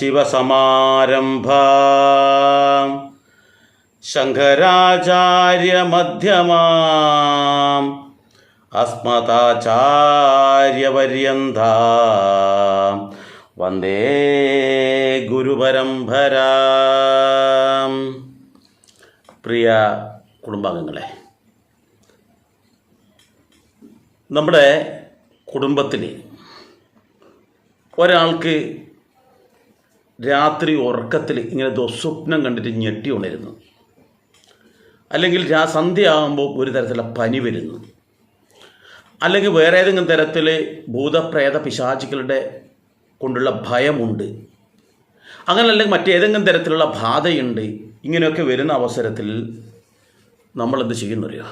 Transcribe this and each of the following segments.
सदाशिवसमारम्भा शङ्कराचार्यमध्यमाम् अस्मदाचार्यपर्यन्ता വന്ദേ ഗുരുപരമ്പര. പ്രിയ കുടുംബാംഗങ്ങളെ നമ്മുടെ കുടുംബത്തിൽ ഒരാൾക്ക് രാത്രി ഉറക്കത്തിൽ ഇങ്ങനെ ദുസ്വപ്നം കണ്ടിട്ട് ഞെട്ടി ഉണരുന്നു. അല്ലെങ്കിൽ രാ സന്ധ്യയാകുമ്പോൾ ഒരു തരത്തിലുള്ള പനി വരുന്നു. അല്ലെങ്കിൽ വേറെ ഏതെങ്കിലും തരത്തിൽ ഭൂതപ്രേത പിശാചികളുടെ കൊണ്ടുള്ള ഭയമുണ്ട്. അങ്ങനെ അല്ലെങ്കിൽ മറ്റേതെങ്കിലും തരത്തിലുള്ള ബാധയുണ്ട്. ഇങ്ങനെയൊക്കെ വരുന്ന അവസരത്തിൽ നമ്മളെന്ത് ചെയ്യുന്നറിയോ?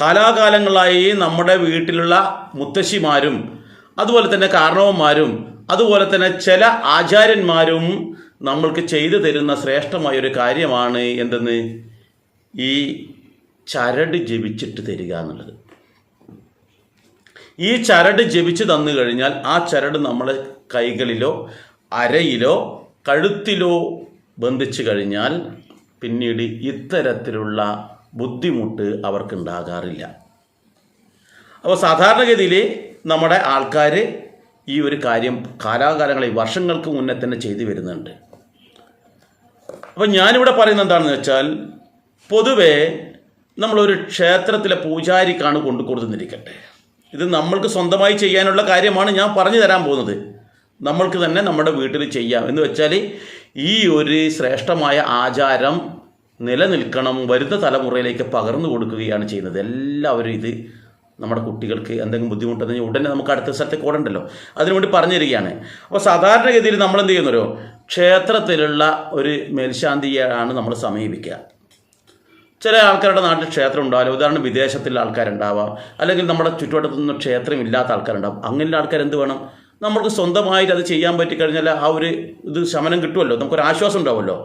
കാലാകാലങ്ങളായി നമ്മുടെ വീട്ടിലുള്ള മുത്തശ്ശിമാരും അതുപോലെ തന്നെ കാരണവന്മാരും അതുപോലെ തന്നെ ചില ആചാര്യന്മാരും നമ്മൾക്ക് ചെയ്തു തരുന്ന ശ്രേഷ്ഠമായൊരു കാര്യമാണ് എന്തെന്ന്? ഈ ചരട് ജപിച്ചിട്ട് തരിക എന്നുള്ളത്. ഈ ചരട് ജപിച്ച് തന്നു കഴിഞ്ഞാൽ ആ ചരട് നമ്മളെ കൈകളിലോ അരയിലോ കഴുത്തിലോ ബന്ധിച്ചു കഴിഞ്ഞാൽ പിന്നീട് ഇത്തരത്തിലുള്ള ബുദ്ധിമുട്ട് അവർക്കുണ്ടാകാറില്ല. അപ്പോൾ സാധാരണഗതിയിൽ നമ്മുടെ ആൾക്കാർ ഈ ഒരു കാര്യം കാലാകാലങ്ങളിൽ വർഷങ്ങൾക്ക് മുന്നേ തന്നെ ചെയ്തു വരുന്നുണ്ട്. അപ്പം ഞാനിവിടെ പറയുന്നത് എന്താണെന്ന് വെച്ചാൽ പൊതുവേ നമ്മളൊരു ക്ഷേത്രത്തിലെ പൂജാരിക്കാണ് കൊണ്ടു കൊടുത്തുന്നിരിക്കട്ടെ ഇത് നമ്മൾക്ക് സ്വന്തമായി ചെയ്യാനുള്ള കാര്യമാണ് ഞാൻ പറഞ്ഞു തരാൻ പോകുന്നത്. നമ്മൾക്ക് തന്നെ നമ്മുടെ വീട്ടിൽ ചെയ്യാം. എന്ന് വെച്ചാൽ ഈ ഒരു ശ്രേഷ്ഠമായ ആചാരം നിലനിൽക്കണം വരുന്ന തലമുറയിലേക്ക് പകർന്നു കൊടുക്കുകയാണ് ചെയ്യുന്നത്. എല്ലാവരും ഇത് നമ്മുടെ കുട്ടികൾക്ക് എന്തെങ്കിലും ബുദ്ധിമുട്ടുണ്ടെങ്കിൽ ഉടനെ നമുക്ക് അടുത്ത സ്ഥലത്തേക്ക് ഓടണ്ടല്ലോ അതിനുവേണ്ടി പറഞ്ഞു തരികയാണ് അപ്പോൾ സാധാരണഗതിയിൽ നമ്മൾ എന്ത് ചെയ്യുന്നവരോ ക്ഷേത്രത്തിലുള്ള ഒരു മേൽശാന്തിയാണ് നമ്മൾ സമീപിക്കുക. ചില ആൾക്കാരുടെ നാട്ടിൽ ക്ഷേത്രം ഉണ്ടാവില്ല. ഉദാഹരണം വിദേശത്തിലുള്ള ആൾക്കാരുണ്ടാവാം. അല്ലെങ്കിൽ നമ്മുടെ ചുറ്റുവട്ടത്തൊന്നും ക്ഷേത്രം ഇല്ലാത്ത ആൾക്കാരുണ്ടാവും. അങ്ങനെയുള്ള ആൾക്കാർ എന്ത് വേണം? നമ്മൾക്ക് സ്വന്തമായിട്ട് അത് ചെയ്യാൻ പറ്റിക്കഴിഞ്ഞാൽ ആ ഒരു ഇത് ശമനം കിട്ടുമല്ലോ? നമുക്കൊരു ആശ്വാസം ഉണ്ടാവുമല്ലോ?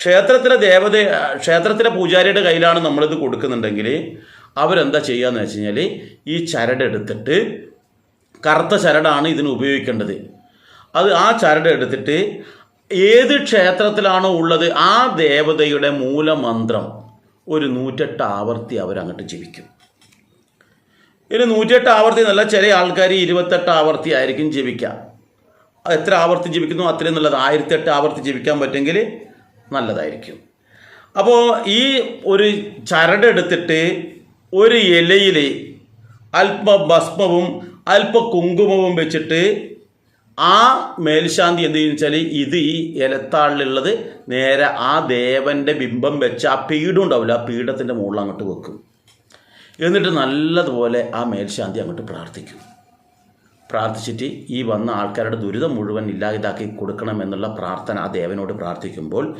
ക്ഷേത്രത്തിലെ ദേവത ക്ഷേത്രത്തിലെ പൂജാരിയുടെ കയ്യിലാണ് നമ്മളിത് കൊടുക്കുന്നുണ്ടെങ്കിൽ അവരെന്താ ചെയ്യുകയെന്ന് വെച്ച് കഴിഞ്ഞാൽ ഈ ചരടെടുത്തിട്ട് കറുത്ത ചരടാണ് ഇതിന് ഉപയോഗിക്കേണ്ടത്. അത് ആ ചരടെടുത്തിട്ട് ഏത് ക്ഷേത്രത്തിലാണോ ഉള്ളത് ആ ദേവതയുടെ മൂലമന്ത്രം ഒരു നൂറ്റെട്ട് ആവർത്തി അവരങ്ങോട്ട് ജപിക്കും. ഇനി നൂറ്റിയെട്ട് ആവർത്തി എന്നല്ല ചില ആൾക്കാർ ഇരുപത്തെട്ട് ആവർത്തി ആയിരിക്കും ജപിക്കുക എത്ര ആവർത്തി ജപിക്കുന്നു അത്രയും നല്ലത്. ആയിരത്തെട്ട് ആവർത്തി ജപിക്കാൻ പറ്റുമെങ്കിൽ നല്ലതായിരിക്കും. അപ്പോൾ ഈ ഒരു ചരടെടുത്തിട്ട് ഒരു ഇലയിൽ അല്പ ഭസ്മവും അല്പ കുങ്കുമവും വെച്ചിട്ട് ആ മേൽശാന്തി എന്ത് ചെയ്യുന്ന ഇത് ഈ ഇലത്താളിലുള്ളത് നേരെ ആ ദേവന്റെ ബിംബം വെച്ച് ആ പീഠം ഉണ്ടാവില്ല ആ പീഠത്തിന്റെ മുകളിൽ അങ്ങോട്ട് വെക്കും. എന്നിട്ട് നല്ലതുപോലെ ആ മേൽശാന്തി അങ്ങോട്ട് പ്രാർത്ഥിക്കും. പ്രാർത്ഥിച്ചിട്ട് ഈ വന്ന ആൾക്കാരുടെ ദുരിതം മുഴുവൻ ഇല്ലാതാക്കി കൊടുക്കണം എന്നുള്ള പ്രാർത്ഥന ആ ദേവനോട് പ്രാർത്ഥിക്കുമ്പോൾ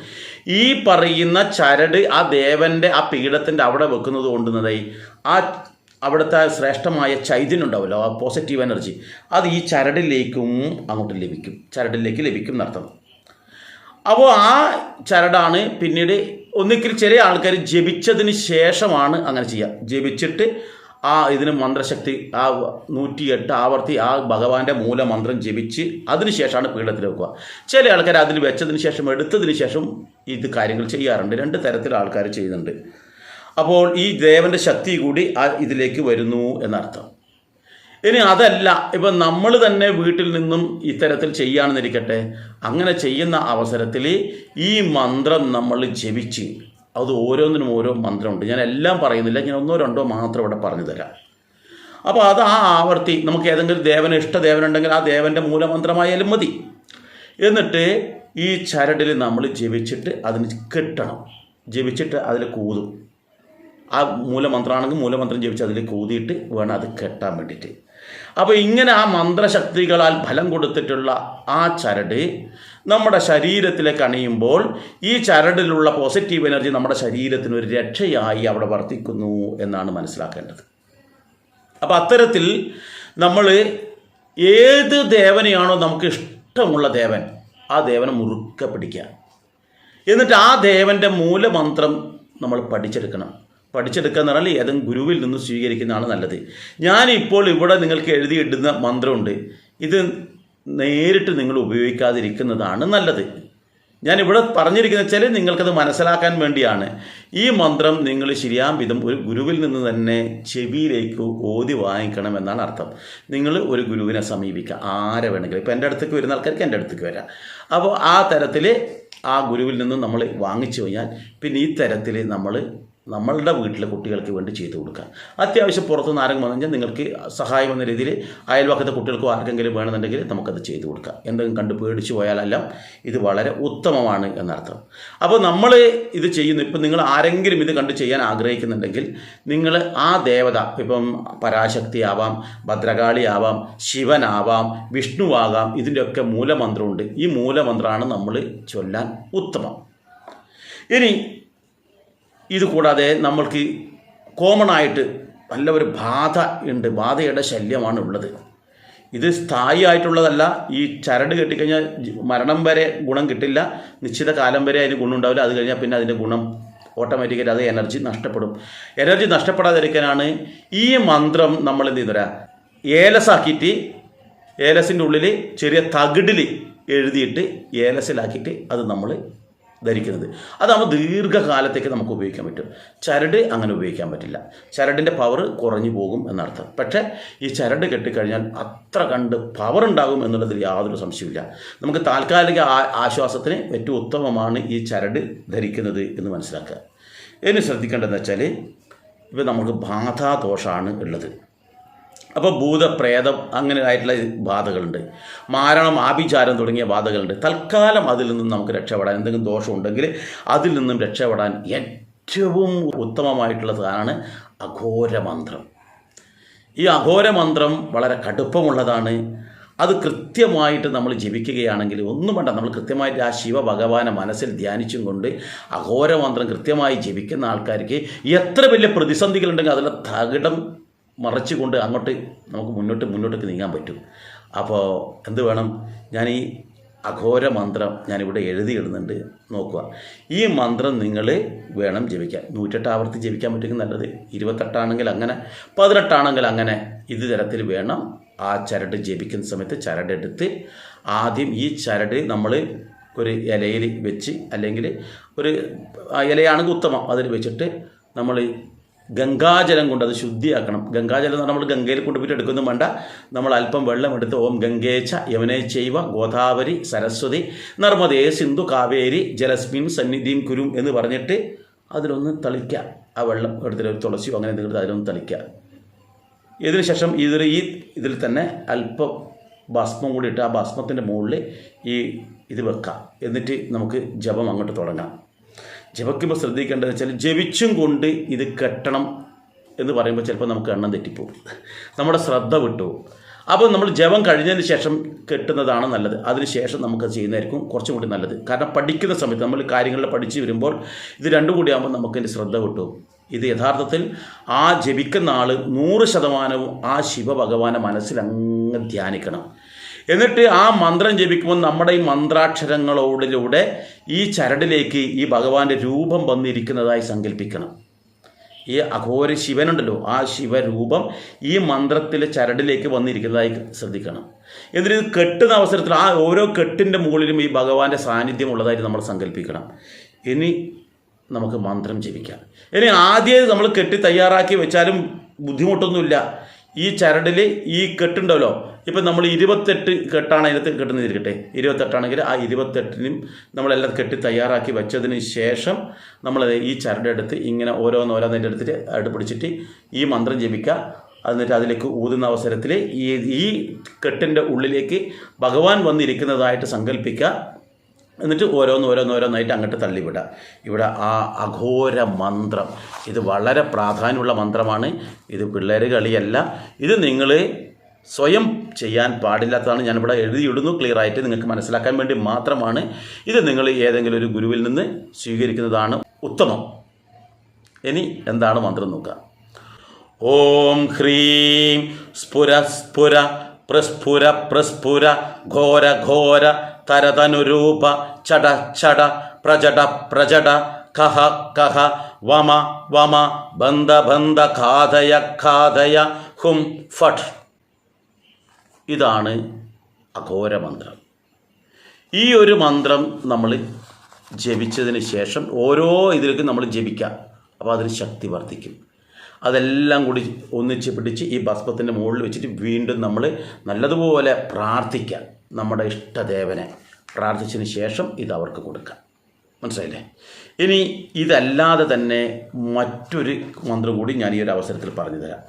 ഈ പറയുന്ന ചരട് ആ ദേവന്റെ ആ പീഠത്തിന്റെ അവിടെ വെക്കുന്നത് കൊണ്ടുന്നതായി ആ അവിടുത്തെ ശ്രേഷ്ഠമായ ചൈതന്യം ഉണ്ടാവുമല്ലോ ആ പോസിറ്റീവ് എനർജി അത് ഈ ചരടിലേക്കും അങ്ങോട്ട് ലഭിക്കും. ചരടിലേക്ക് ലഭിക്കും എന്നർത്ഥം. അപ്പോൾ ആ ചരടാണ് പിന്നീട് ഒന്നിക്കിൽ ചെറിയ ആൾക്കാർ ജപിച്ചതിന് ശേഷമാണ് അങ്ങനെ ചെയ്യുക ജപിച്ചിട്ട് ആ ഇതിന് മന്ത്രശക്തി ആ നൂറ്റിയെട്ട് ആവർത്തി ആ ഭഗവാന്റെ മൂലമന്ത്രം ജപിച്ച് അതിന് ശേഷമാണ് പീഠത്തിൽ വെക്കുക ചില ആൾക്കാർ അതിൽ വെച്ചതിന് ശേഷം എടുത്തതിന് ശേഷം ഇത് കാര്യങ്ങൾ ചെയ്യാറുണ്ട്. രണ്ട് തരത്തിൽ ആൾക്കാർ ചെയ്യുന്നുണ്ട്. അപ്പോൾ ഈ ദേവന്റെ ശക്തി കൂടി ആ ഇതിലേക്ക് വരുന്നു എന്നർത്ഥം. ഇനി അതല്ല ഇപ്പം നമ്മൾ തന്നെ വീട്ടിൽ നിന്നും ഇത്തരത്തിൽ ചെയ്യുകയാണെന്നിരിക്കട്ടെ അങ്ങനെ ചെയ്യുന്ന അവസരത്തിൽ ഈ മന്ത്രം നമ്മൾ ജപിച്ച് അത് ഓരോന്നിനും ഓരോ മന്ത്രമുണ്ട്. ഞാൻ എല്ലാം പറയുന്നില്ല ഞാൻ ഒന്നോ രണ്ടോ മാത്രം ഇവിടെ പറഞ്ഞു തരാം. അപ്പോൾ അത് ആ ആവർത്തി നമുക്ക് ഏതെങ്കിലും ദേവന് ഇഷ്ടദേവനുണ്ടെങ്കിൽ ആ ദേവന്റെ മൂലമന്ത്രമായാലും മതി. എന്നിട്ട് ഈ ചരടിൽ നമ്മൾ ജപിച്ചിട്ട് അതിന് കെട്ടണം. ജപിച്ചിട്ട് അതിൽ കൂതും. ആ മൂലമന്ത്രമാണെങ്കിൽ മൂലമന്ത്രം ജപിച്ച് അതിൽ കൂതിയിട്ട് വേണം അത് കെട്ടാൻ വേണ്ടിയിട്ട്. അപ്പോൾ ഇങ്ങനെ ആ മന്ത്രശക്തികളാൽ ഫലം കൊടുത്തിട്ടുള്ള ആ ചരട് നമ്മുടെ ശരീരത്തിലേക്ക് അണിയുമ്പോൾ ഈ ചരടിലുള്ള പോസിറ്റീവ് എനർജി നമ്മുടെ ശരീരത്തിന് ഒരു രക്ഷയായി അവിടെ വർത്തിക്കുന്നു എന്നാണ് മനസ്സിലാക്കേണ്ടത്. അപ്പോൾ അത്തരത്തിൽ നമ്മൾ ഏത് ദേവനെയാണോ നമുക്ക് ഇഷ്ടമുള്ള ദേവൻ ആ ദേവനെ മുറുക്കെ പിടിക്കുക. എന്നിട്ട് ആ ദേവന്റെ മൂലമന്ത്രം നമ്മൾ പഠിച്ചെടുക്കണം. പഠിച്ചെടുക്കുക എന്ന് പറഞ്ഞാൽ ഏതെങ്കിലും ഗുരുവിൽ നിന്ന് സ്വീകരിക്കുന്നതാണ് നല്ലത്. ഞാനിപ്പോൾ ഇവിടെ നിങ്ങൾക്ക് എഴുതിയിടുന്ന മന്ത്രമുണ്ട്. ഇത് നേരിട്ട് നിങ്ങൾ ഉപയോഗിക്കാതിരിക്കുന്നതാണ് നല്ലത്. ഞാൻ ഇവിടെ പറഞ്ഞിരിക്കുന്ന വെച്ചാൽ നിങ്ങൾക്കത് മനസ്സിലാക്കാൻ വേണ്ടിയാണ്. ഈ മന്ത്രം നിങ്ങൾ ശരിയാം വിധം ഒരു ഗുരുവിൽ നിന്ന് തന്നെ ചെവിയിലേക്ക് ഓതി വാങ്ങിക്കണം എന്നാണ് അർത്ഥം. നിങ്ങൾ ഒരു ഗുരുവിനെ സമീപിക്കുക. ആരെ വേണമെങ്കിലും. ഇപ്പം എന്റെ അടുത്തേക്ക് വരുന്ന ആൾക്കാർക്ക് എന്റെ അടുത്തേക്ക് വരാം. അപ്പോൾ ആ തരത്തിൽ ആ ഗുരുവിൽ നിന്ന് നമ്മൾ വാങ്ങിച്ചു കഴിഞ്ഞാൽ പിന്നെ ഈ തരത്തിൽ നമ്മൾ നമ്മളുടെ വീട്ടിലെ കുട്ടികൾക്ക് വേണ്ടി ചെയ്തു കൊടുക്കുക അത്യാവശ്യം പുറത്തുനിന്ന് ആരെങ്കിലും വന്നു കഴിഞ്ഞാൽ നിങ്ങൾക്ക് സഹായം എന്ന രീതിയിൽ അയൽവക്കത്തെ കുട്ടികൾക്കോ ആർക്കെങ്കിലും വേണമെന്നുണ്ടെങ്കിൽ നമുക്കത് ചെയ്തു കൊടുക്കാം. എന്തെങ്കിലും കണ്ട് പേടിച്ചു പോയാലെല്ലാം ഇത് വളരെ ഉത്തമമാണ് എന്നർത്ഥം. അപ്പോൾ നമ്മൾ ഇത് ചെയ്യുന്നു. ഇപ്പം നിങ്ങൾ ആരെങ്കിലും ഇത് കണ്ട് ചെയ്യാൻ ആഗ്രഹിക്കുന്നുണ്ടെങ്കിൽ നിങ്ങൾ ആ ദേവത ഇപ്പം പരാശക്തി ആവാം ഭദ്രകാളി ആവാം ശിവനാവാം വിഷ്ണുവാകാം ഇതിന്റെയൊക്കെ മൂലമന്ത്രമുണ്ട്. ഈ മൂലമന്ത്രമാണ് നമ്മൾ ചൊല്ലാൻ ഉത്തമം. ഇനി ഇത് കൂടാതെ നമ്മൾക്ക് കോമൺ ആയിട്ട് നല്ല ഒരു ബാധ ഉണ്ട്. ബാധയുടെ ശല്യമാണ് ഉള്ളത്. ഇത് സ്ഥായി ആയിട്ടുള്ളതല്ല ഈ ചരട് കെട്ടിക്കഴിഞ്ഞാൽ മരണം വരെ ഗുണം കിട്ടില്ല. നിശ്ചിത കാലം വരെ അതിന് ഗുണം ഉണ്ടാവില്ല അത് കഴിഞ്ഞാൽ പിന്നെ അതിന്റെ ഗുണം ഓട്ടോമാറ്റിക്കലി അത് എനർജി നഷ്ടപ്പെടും. എനർജി നഷ്ടപ്പെടാതിരിക്കാനാണ് ഈ മന്ത്രം നമ്മൾ എന്ത് ചെയ്യുന്നവരാ ഏലസാക്കിയിട്ട് ഏലസിന്റെ ഉള്ളിൽ ചെറിയ തകിടിൽ എഴുതിയിട്ട് ഏലസിലാക്കിയിട്ട് അത് നമ്മൾ ധരിക്കുന്നത്. അതാകുമ്പോൾ ദീർഘകാലത്തേക്ക് നമുക്ക് ഉപയോഗിക്കാൻ പറ്റും. ചരട് അങ്ങനെ ഉപയോഗിക്കാൻ പറ്റില്ല. ചരടിന്റെ പവർ കുറഞ്ഞു പോകും എന്നർത്ഥം. പക്ഷേ ഈ ചരട് കെട്ടിക്കഴിഞ്ഞാൽ അത്ര കണ്ട് പവർ ഉണ്ടാകും എന്നുള്ളതിൽ യാതൊരു സംശയമില്ല നമുക്ക് താൽക്കാലിക ആശ്വാസത്തിന് ഏറ്റവും ഉത്തമമാണ് ഈ ചരട് ധരിക്കുന്നത് എന്ന് മനസ്സിലാക്കുക. ഇനി ശ്രദ്ധിക്കേണ്ടതെന്ന് വെച്ചാൽ ഇപ്പം നമുക്ക് ബാധാദോഷമാണ് ഉള്ളത്. അപ്പോൾ ഭൂതപ്രേതം അങ്ങനെ ആയിട്ടുള്ള ബാധകളുണ്ട്. മാരണം ആഭിചാരം തുടങ്ങിയ ബാധകളുണ്ട്. തൽക്കാലം അതിൽ നിന്നും നമുക്ക് രക്ഷപ്പെടാൻ എന്തെങ്കിലും ദോഷം ഉണ്ടെങ്കിൽ അതിൽ നിന്നും രക്ഷപ്പെടാൻ ഏറ്റവും ഉത്തമമായിട്ടുള്ള സാധനമാണ് അഘോരമന്ത്രം. ഈ അഘോരമന്ത്രം വളരെ കടുപ്പമുള്ളതാണ്. അത് കൃത്യമായിട്ട് നമ്മൾ ജപിക്കുകയാണെങ്കിൽ ഒന്നും വേണ്ട. നമ്മൾ കൃത്യമായിട്ട് ആ ശിവ ഭഗവാനെ മനസ്സിൽ ധ്യാനിച്ചും കൊണ്ട് അഘോരമന്ത്രം കൃത്യമായി ജപിക്കുന്ന ആൾക്കാർക്ക് എത്ര വലിയ പ്രതിസന്ധികളുണ്ടെങ്കിൽ അതിലെ തകിടം മറച്ചുകൊണ്ട് അങ്ങോട്ട് നമുക്ക് മുന്നോട്ട് മുന്നോട്ടേക്ക് നീങ്ങാൻ പറ്റും. അപ്പോൾ എന്ത് വേണം? ഞാൻ ഈ അഘോര മന്ത്രം ഞാനിവിടെ എഴുതിയിടുന്നുണ്ട്. നോക്കുക. ഈ മന്ത്രം നിങ്ങൾ വേണം ജപിക്കാൻ. നൂറ്റെട്ട് ആവർത്തി ജപിക്കാൻ പറ്റുമെങ്കിൽ നല്ലത്. ഇരുപത്തെട്ടാണെങ്കിൽ അങ്ങനെ പതിനെട്ടാണെങ്കിൽ അങ്ങനെ. ഇത് തരത്തിൽ വേണം ആ ചരട് ജപിക്കുന്ന സമയത്ത് ചരടെടുത്ത് ആദ്യം ഈ ചരട് നമ്മൾ ഒരു ഇലയിൽ വെച്ച് അല്ലെങ്കിൽ ഒരു ഇലയാണെങ്കിൽ ഉത്തമം. അതിൽ വെച്ചിട്ട് നമ്മൾ ഗംഗാജലം കൊണ്ട് അത് ശുദ്ധിയാക്കണം. ഗംഗാജലം എന്ന് നമ്മൾ ഗംഗയിൽ കൊണ്ടുപോയിട്ട് എടുക്കുന്നു വേണ്ട. നമ്മൾ അല്പം വെള്ളം എടുത്ത് ഓം ഗംഗേച്ച യമനെ ചെയ്വ ഗോദാവരി സരസ്വതി നർമ്മദേ സിന്ധു കാവേരി ജലസ്മിൻ സന്നിധിയും കുരും എന്ന് പറഞ്ഞിട്ട് അതിലൊന്ന് തളിക്കുക ആ വെള്ളം എടുത്തിട്ട് ഒരു തുളസിയോ അങ്ങനെ എന്തെങ്കിലും അതിലൊന്ന് തളിക്കുക ഇതിന് ശേഷം ഇതിൽ ഈ ഇതിൽ തന്നെ അല്പം ഭസ്മം കൂടി ഇട്ട് ആ ഭസ്മത്തിന്റെ മുകളിൽ ഈ ഇത് വെക്കാം. എന്നിട്ട് നമുക്ക് ജപം അങ്ങോട്ട് തുടങ്ങാം. ജപിക്കുമ്പോൾ ശ്രദ്ധിക്കേണ്ടത് വെച്ചാൽ ജപിച്ചും കൊണ്ട് ഇത് കെട്ടണം എന്ന് പറയുമ്പോൾ ചിലപ്പോൾ നമുക്ക് എണ്ണം തെറ്റിപ്പോകും. നമ്മുടെ ശ്രദ്ധ വിട്ടു അപ്പോൾ നമ്മൾ ജപം കഴിഞ്ഞതിന് ശേഷം കെട്ടുന്നതാണ് നല്ലത്. അതിനുശേഷം നമുക്കത് ചെയ്യുന്നതായിരിക്കും കുറച്ചും കൂടി നല്ലത്. കാരണം പഠിക്കുന്ന സമയത്ത് നമ്മൾ കാര്യങ്ങളിൽ പഠിച്ച് വരുമ്പോൾ ഇത് രണ്ടും കൂടി ആകുമ്പോൾ നമുക്കതിന്റെ ശ്രദ്ധ വിട്ടു ഇത് യഥാർത്ഥത്തിൽ ആ ജപിക്കുന്ന ആൾ നൂറ് ശതമാനവും ആ ശിവഭഗവാനെ മനസ്സിൽ അങ്ങ് ധ്യാനിക്കണം. എന്നിട്ട് ആ മന്ത്രം ജപിക്കുമ്പോൾ നമ്മുടെ ഈ മന്ത്രാക്ഷരങ്ങളോടിലൂടെ ഈ ചരടിലേക്ക് ഈ ഭഗവാന്റെ രൂപം വന്നിരിക്കുന്നതായി സങ്കല്പിക്കണം. ഈ അഘോര ശിവനുണ്ടല്ലോ ആ ശിവരൂപം ഈ മന്ത്രത്തിലെ ചരടിലേക്ക് വന്നിരിക്കുന്നതായി ശ്രദ്ധിക്കണം. എന്നിട്ട് ഇത് കെട്ടുന്ന അവസരത്തിൽ ആ ഓരോ കെട്ടിന്റെ മുകളിലും ഈ ഭഗവാന്റെ സാന്നിധ്യം ഉള്ളതായിട്ട് നമ്മൾ സങ്കല്പിക്കണം. ഇനി നമുക്ക് മന്ത്രം ജപിക്കാം. ഇനി ആദ്യം നമ്മൾ കെട്ടി തയ്യാറാക്കി വെച്ചാലും ബുദ്ധിമുട്ടൊന്നുമില്ല. ഈ ചരടിൽ ഈ കെട്ടുണ്ടല്ലോ. ഇപ്പം നമ്മൾ ഇരുപത്തെട്ട് കെട്ടാണ് അതിനകത്ത് കെട്ടുന്നത് ഇരിക്കട്ടെ. ഇരുപത്തെട്ടാണെങ്കിൽ ആ ഇരുപത്തെട്ടിനും നമ്മളെല്ലാം കെട്ടി തയ്യാറാക്കി വെച്ചതിന് ശേഷം നമ്മൾ ഈ ചരടെടുത്ത് ഇങ്ങനെ ഓരോന്നോരോന്നതിന്റെ എടുത്തിട്ട് അടുത്ത് പിടിച്ചിട്ട് ഈ മന്ത്രം ജപിക്കുക എന്നിട്ട് അതിലേക്ക് ഊതുന്ന അവസരത്തിൽ ഈ ഈ കെട്ടിന്റെ ഉള്ളിലേക്ക് ഭഗവാൻ വന്നിരിക്കുന്നതായിട്ട് സങ്കല്പിക്കുക എന്നിട്ട് ഓരോന്ന് ഓരോന്ന് ഓരോന്നായിട്ട് അങ്ങോട്ട് തള്ളിവിടുക ഇവിടെ ആ അഘോര മന്ത്രം. ഇത് വളരെ പ്രാധാന്യമുള്ള മന്ത്രമാണ്. ഇത് പിള്ളേർ കളിയല്ല. ഇത് നിങ്ങൾ സ്വയം ചെയ്യാൻ പാടില്ലാത്തതാണ് ഞാനിവിടെ എഴുതിയിടുന്നു. ക്ലിയർ ആയിട്ട് നിങ്ങൾക്ക് മനസ്സിലാക്കാൻ വേണ്ടി മാത്രമാണ്. ഇത് നിങ്ങൾ ഏതെങ്കിലും ഒരു ഗുരുവിൽ നിന്ന് സ്വീകരിക്കുന്നതാണ് ഉത്തമം. ഇനി എന്താണ് മന്ത്രം നോക്കുക ഓം ഹ്രീം സ്ഫുര സ്ഫുര പ്രസ്ഫുര പ്രസ്ഫുര ഘോര ഘോര തരതനുരൂപ ചട ചട പ്രജട പ്രജട കഹ കഹ വമ വമ ബന്ധ ബന്ധ ഖാദയ ഖാദയ ഹും ഫട്ട് ഇതാണ് അഘോരമന്ത്രം ഈ ഒരു മന്ത്രം നമ്മൾ ജപിച്ചതിന് ശേഷം ഓരോ ഇതിലേക്കും നമ്മൾ ജപിക്കാം. അപ്പോൾ അതിന് ശക്തി വർദ്ധിക്കും. അതെല്ലാം കൂടി ഒന്നിച്ച് പിടിച്ച് ഈ ഭസ്മത്തിന്റെ മുകളിൽ വെച്ചിട്ട് വീണ്ടും നമ്മൾ നല്ലതുപോലെ പ്രാർത്ഥിക്കുക നമ്മുടെ ഇഷ്ടദേവനെ പ്രാർത്ഥിച്ചതിന് ശേഷം ഇത് അവർക്ക് കൊടുക്കാം. മനസ്സിലായില്ലേ? ഇനി ഇതല്ലാതെ തന്നെ മറ്റൊരു മന്ത്രം കൂടി ഞാൻ ഈ ഒരു അവസരത്തിൽ പറഞ്ഞു തരാം.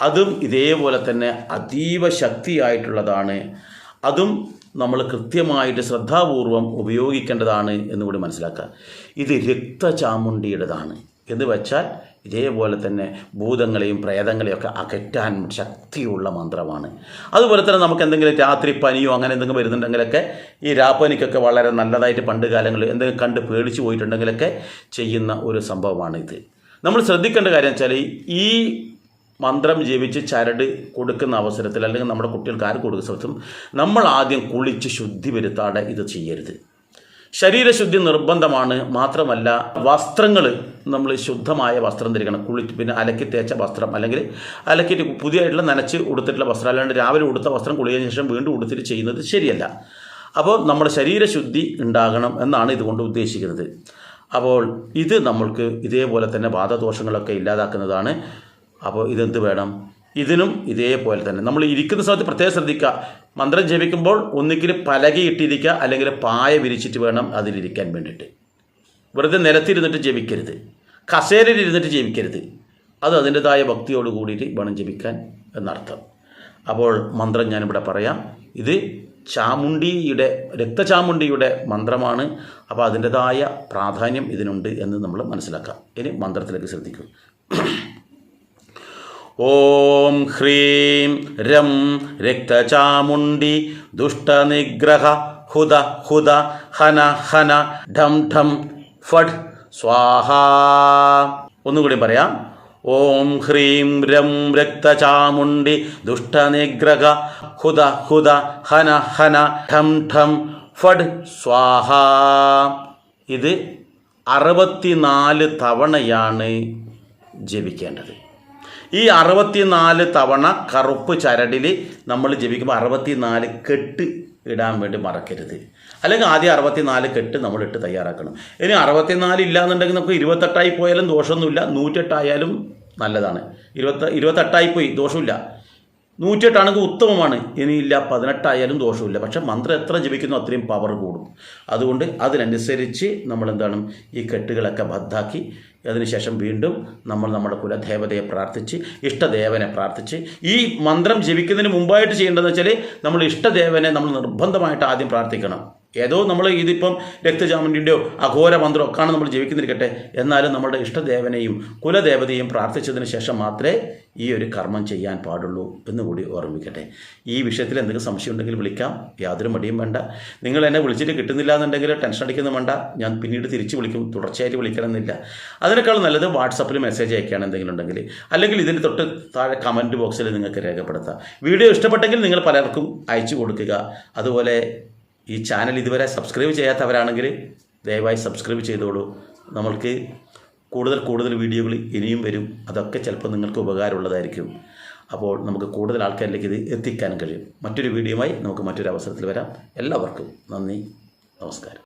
അതും ഇതേപോലെ തന്നെ അതീവ ശക്തിയായിട്ടുള്ളതാണ്. അതും നമ്മൾ കൃത്യമായിട്ട് ശ്രദ്ധാപൂർവം ഉപയോഗിക്കേണ്ടതാണ് എന്നുകൂടി മനസ്സിലാക്കുക. ഇത് രക്തചാമുണ്ടിയുടേതാണ് എന്ന് വെച്ചാൽ ഇതേപോലെ തന്നെ ഭൂതങ്ങളെയും പ്രേതങ്ങളെയും ഒക്കെ അകറ്റാൻ ശക്തിയുള്ള മന്ത്രമാണ്. അതുപോലെ തന്നെ നമുക്ക് എന്തെങ്കിലും രാത്രി പനിയോ അങ്ങനെ എന്തെങ്കിലും വരുന്നുണ്ടെങ്കിലൊക്കെ ഈ രാപ്പനിക്കൊക്കെ വളരെ നല്ലതായിട്ട് പണ്ട് കാലങ്ങളിൽ എന്തെങ്കിലും കണ്ട് പേടിച്ചു പോയിട്ടുണ്ടെങ്കിലൊക്കെ ചെയ്യുന്ന ഒരു സംഭവമാണ് ഇത്. നമ്മൾ ശ്രദ്ധിക്കേണ്ട കാര്യം വെച്ചാൽ ഈ മന്ത്രം ജപിച്ച് ചരട് കൊടുക്കുന്ന അവസരത്തിൽ അല്ലെങ്കിൽ നമ്മുടെ കുട്ടികൾക്ക് ആർക്ക് കൊടുക്കുന്ന സമയത്തും നമ്മൾ ആദ്യം കുളിച്ച് ശുദ്ധി വരുത്താതെ ഇത് ചെയ്യരുത്. ശരീരശുദ്ധി നിർബന്ധമാണ്. മാത്രമല്ല വസ്ത്രങ്ങൾ നമ്മൾ ശുദ്ധമായ വസ്ത്രം ധരിക്കണം. കുളി പിന്നെ അലക്കി തേച്ച വസ്ത്രം. അല്ലെങ്കിൽ അലക്കിയിട്ട് പുതിയതായിട്ടുള്ള നനച്ച് ഉടുത്തിട്ടുള്ള വസ്ത്രം. അല്ലാണ്ട് രാവിലെ ഉടുത്ത വസ്ത്രം കുളിയതിനു ശേഷം വീണ്ടും ഉടുത്തിട്ട് ചെയ്യുന്നത് ശരിയല്ല. അപ്പോൾ നമ്മുടെ ശരീരശുദ്ധി ഉണ്ടാകണം എന്നാണ് ഇതുകൊണ്ട് ഉദ്ദേശിക്കുന്നത്. അപ്പോൾ ഇത് നമ്മൾക്ക് ഇതേപോലെ തന്നെ വാദദോഷങ്ങളൊക്കെ ഇല്ലാതാക്കുന്നതാണ്. അപ്പോൾ ഇതെന്ത് വേണം? ഇതിനും ഇതേപോലെ തന്നെ. നമ്മൾ ഇരിക്കുന്ന സമയത്ത് പ്രത്യേകം ശ്രദ്ധിക്കുക. മന്ത്രം ജപിക്കുമ്പോൾ ഒന്നുകിൽ പലകയിട്ടിരിക്കുക അല്ലെങ്കിൽ പായ വിരിച്ചിട്ട് വേണം അതിലിരിക്കാൻ വേണ്ടിയിട്ട്. വെറുതെ നിലത്തിരുന്നിട്ട് ജപിക്കരുത്. കസേരയിൽ ഇരുന്നിട്ട് ജീവിക്കരുത് അത് അതിന്റെതായ ഭക്തിയോട് കൂടിയിട്ട് വേണം ജപിക്കാൻ എന്നർത്ഥം. അപ്പോൾ മന്ത്രം ഞാനിവിടെ പറയാം. ഇത് ചാമുണ്ടിയുടെ രക്തചാമുണ്ടിയുടെ മന്ത്രമാണ്. അപ്പോൾ അതിന്റെതായ പ്രാധാന്യം ഇതിനുണ്ട് എന്ന് നമ്മൾ മനസ്സിലാക്കാം. ഇനി മന്ത്രത്തിലേക്ക് ശ്രദ്ധിക്കും. ഓം ഹ്രീം രം രക്തചാമുണ്ടി ദുഷ്ടനിഗ്രഹ ഹുദ ഹുദ ഹന ഹന ഢം ഠം ഫഡ് സ്വാഹ. ഒന്നുകൂടി പറയാം. ഓം ഹ്രീം രം രക്തചാമുണ്ടി ദുഷ്ടനിഗ്രഹ ഹുദ ഹുദ ഹന ഹന ഠം ഠം ഫഡ് സ്വാഹ. ഇത് അറുപത്തിനാല് തവണയാണ് ജപിക്കേണ്ടത്. ഈ അറുപത്തിനാല് തവണ കറുപ്പ് ചരടിൽ നമ്മൾ ജപിക്കുമ്പോൾ അറുപത്തിനാല് കെട്ട് ഇടാൻ വേണ്ടി മറക്കരുത്. അല്ലെങ്കിൽ ആദ്യം അറുപത്തിനാല് കെട്ട് നമ്മൾ ഇട്ട് തയ്യാറാക്കണം. ഇനി അറുപത്തിനാല് ഇല്ല എന്നുണ്ടെങ്കിൽ നമുക്ക് ഇരുപത്തെട്ടായി പോയാലും ദോഷമൊന്നുമില്ല. നൂറ്റെട്ടായാലും നല്ലതാണ്. ഇരുപത്തി ഇരുപത്തെട്ടായി പോയി ദോഷമില്ല. നൂറ്റെട്ടാണെങ്കിൽ ഉത്തമമാണ്. ഇനിയില്ല പതിനെട്ടായാലും ദോഷമില്ല. പക്ഷെ മന്ത്രം എത്ര ജപിക്കുന്നു അത്രയും പവർ കൂടും. അതുകൊണ്ട് അതിനനുസരിച്ച് നമ്മൾ എന്താണ് ഈ കെട്ടുകളൊക്കെ ബദ്ധാക്കി അതിനുശേഷം വീണ്ടും നമ്മൾ നമ്മുടെ കുലദേവതയെ പ്രാർത്ഥിച്ച് ഇഷ്ടദേവനെ പ്രാർത്ഥിച്ച് ഈ മന്ത്രം ജപിക്കുന്നതിന് മുമ്പായിട്ട് ചെയ്യേണ്ടതെന്ന് വെച്ചാൽ നമ്മൾ ഇഷ്ടദേവനെ നമ്മൾ നിർബന്ധമായിട്ട് ആദ്യം പ്രാർത്ഥിക്കണം. ഏതോ നമ്മൾ ഇതിപ്പം രക്തചാമുണ്ടിന്റെയോ അഘോര മന്ത്രമോ ഒക്കെയാണ് നമ്മൾ ജീവിക്കുന്നിരിക്കട്ടെ എന്നാലും നമ്മുടെ ഇഷ്ടദേവനെയും കുലദേവതയും പ്രാർത്ഥിച്ചതിന് ശേഷം മാത്രമേ ഈ ഒരു കർമ്മം ചെയ്യാൻ പാടുള്ളൂ എന്നുകൂടി ഓർമ്മിക്കട്ടെ. ഈ വിഷയത്തിൽ എന്തെങ്കിലും സംശയം ഉണ്ടെങ്കിൽ വിളിക്കാം. യാതൊരു മടിയും വേണ്ട. നിങ്ങൾ എന്നെ വിളിച്ചിട്ട് കിട്ടുന്നില്ല എന്നുണ്ടെങ്കിൽ ടെൻഷൻ അടിക്കുന്നു വേണ്ട. ഞാൻ പിന്നീട് തിരിച്ച് വിളിക്കും. തുടർച്ചയായിട്ട് വിളിക്കണമെന്നില്ല. അതിനേക്കാൾ നല്ലത് വാട്സപ്പിൽ മെസ്സേജ് അയക്കുകയാണ് എന്തെങ്കിലും ഉണ്ടെങ്കിൽ. അല്ലെങ്കിൽ ഇതിന് തൊട്ട് താഴെ കമന്റ് ബോക്സിൽ നിങ്ങൾക്ക് രേഖപ്പെടുത്താം. വീഡിയോ ഇഷ്ടപ്പെട്ടെങ്കിൽ നിങ്ങൾ പലർക്കും അയച്ചു കൊടുക്കുക. അതുപോലെ ഈ ചാനൽ ഇതുവരെ സബ്സ്ക്രൈബ് ചെയ്യാത്തവരാണെങ്കിൽ ദയവായി സബ്സ്ക്രൈബ് ചെയ്തോളൂ. നമ്മൾക്ക് കൂടുതൽ കൂടുതൽ വീഡിയോകൾ ഇനിയും വരും. അതൊക്കെ ചിലപ്പോൾ നിങ്ങൾക്ക് ഉപകാരമുള്ളതായിരിക്കും. അപ്പോൾ നമുക്ക് കൂടുതൽ ആൾക്കാരിലേക്ക് ഇത് എത്തിക്കാൻ കഴിയും. മറ്റൊരു വീഡിയോയുമായി നമുക്ക് മറ്റൊരു അവസരത്തിൽ വരാം. എല്ലാവർക്കും നന്ദി. നമസ്കാരം.